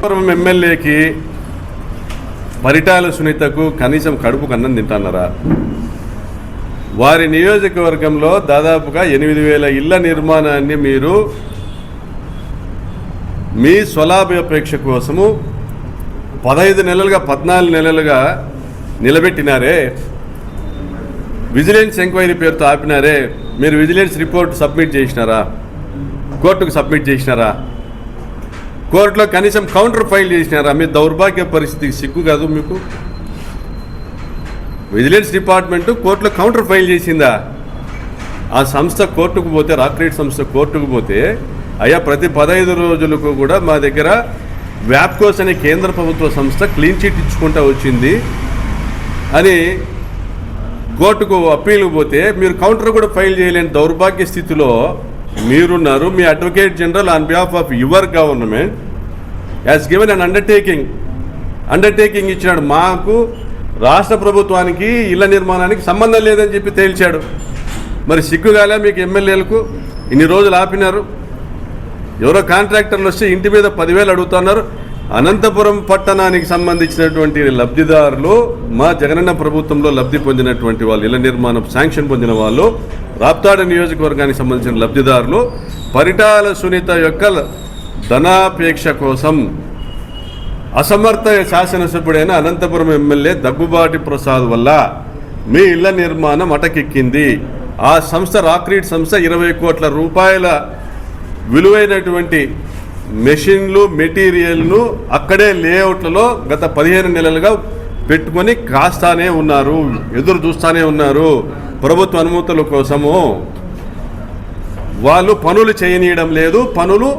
పూర్వం ఎమ్మెల్యేకి పరిటాల సునీతకు కనీసం కడుపు కన్నం తింటున్నారా? వారి నియోజకవర్గంలో దాదాపుగా ఎనిమిది వేల ఇళ్ళ నిర్మాణాన్ని మీరు మీ స్వలాభాపేక్ష కోసము పదహైదు నెలలుగా పద్నాలుగు నెలలుగా నిలబెట్టినారే. విజిలెన్స్ ఎంక్వైరీ పేరుతో ఆపినారే. మీరు విజిలెన్స్ రిపోర్ట్ సబ్మిట్ చేసినారా? కోర్టుకు సబ్మిట్ చేసినారా? కోర్టులో కనీసం కౌంటర్ ఫైల్ చేసినారా? మీ దౌర్భాగ్య పరిస్థితికి సిగ్గు కాదు మీకు? విజిలెన్స్ డిపార్ట్మెంటు కోర్టులో కౌంటర్ ఫైల్ చేసిందా? ఆ సంస్థ కోర్టుకు పోతే రాక్రేట్ సంస్థ కోర్టుకు పోతే అయ్యా ప్రతి పదహైదు రోజులకు కూడా మా దగ్గర వ్యాప్కోస్ అనే కేంద్ర ప్రభుత్వ సంస్థ క్లీన్ చిట్ ఇచ్చుకుంటా వచ్చింది అని కోర్టుకు అప్పీలు పోతే మీరు కౌంటర్ కూడా ఫైల్ చేయలేని దౌర్భాగ్య స్థితిలో మీరున్నారు. మీ advocate general on behalf of your government as given an undertaking undertaking ఇచ్చినాడు. మాకు రాష్ట్ర ప్రభుత్వానికి ఇళ్ళ నిర్మాణానికి సంబంధం లేదని చెప్పి తేల్చాడు. మరి సిగ్గుగాలే మీకు ఎమ్మెల్యేలకు. ఇన్ని రోజులు ఆపినారు. ఎవరో కాంట్రాక్టర్లు వస్తే ఇంటి మీద పదివేలు అడుగుతున్నారు. అనంతపురం పట్టణానికి సంబంధించినటువంటి లబ్ధిదారులు మా జగనన్న ప్రభుత్వంలో లబ్ధి పొందినటువంటి వాళ్ళు ఇళ్ళ నిర్మాణం శాంక్షన్ పొందిన వాళ్ళు రాప్తాడ నియోజకవర్గానికి సంబంధించిన లబ్ధిదారులు పరిటాల సునీత యొక్క ధనాపేక్ష కోసం అసమర్థ శాసనసభ్యుడైన అనంతపురం ఎమ్మెల్యే దగ్గుబాటి ప్రసాద్ వల్ల మీ ఇళ్ళ నిర్మాణం అటకెక్కింది. ఆ సంస్థ రాక్రీట్ సంస్థ ఇరవై కోట్ల రూపాయల విలువైనటువంటి మెషిన్లు మెటీరియల్ను అక్కడే లేఅవుట్లలో గత పదిహేను నెలలుగా పెట్టుకొని కాస్తానే ఉన్నారు ఎదురు చూస్తానే ఉన్నారు. ప్రభుత్వ అనుమతుల కోసము వాళ్ళు పనులు చేయనీయడం లేదు. పనులు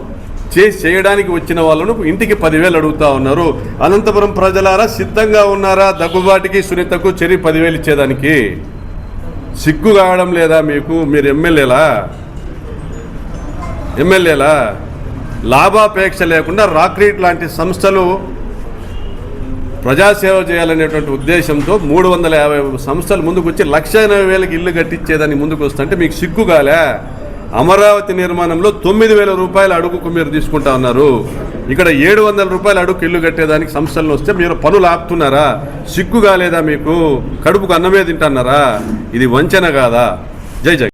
చేసి చేయడానికి వచ్చిన వాళ్ళను ఇంటికి పదివేలు అడుగుతా ఉన్నారు. అనంతపురం ప్రజలారా సిద్ధంగా ఉన్నారా? దగ్గుబాటికి సునీతకు చెరి పదివేలు ఇచ్చేదానికి? సిగ్గు కావడం లేదా మీకు? మీరు ఎమ్మెల్యేలా? ఎమ్మెల్యేలా? లాభాపేక్ష లేకుండా రాక్రీట్ లాంటి సంస్థలు ప్రజాసేవ చేయాలనేటువంటి ఉద్దేశంతో మూడు వందల యాభై సంస్థలు ముందుకు వచ్చి లక్ష ఎనభై వేలకి ఇల్లు కట్టించేదాన్ని ముందుకు వస్తుంటే మీకు సిగ్గుగాలే అమరావతి నిర్మాణంలో తొమ్మిది వేల రూపాయల అడుగుకు మీరు తీసుకుంటా ఉన్నారు. ఇక్కడ ఏడు వందల రూపాయల అడుగు ఇల్లు కట్టేదానికి సంస్థలను వస్తే మీరు పనులు ఆపుతున్నారా? సిగ్గు కాలేదా మీకు? కడుపుకు అన్నమే తింటున్నారా? ఇది వంచన కాదా? జై జై.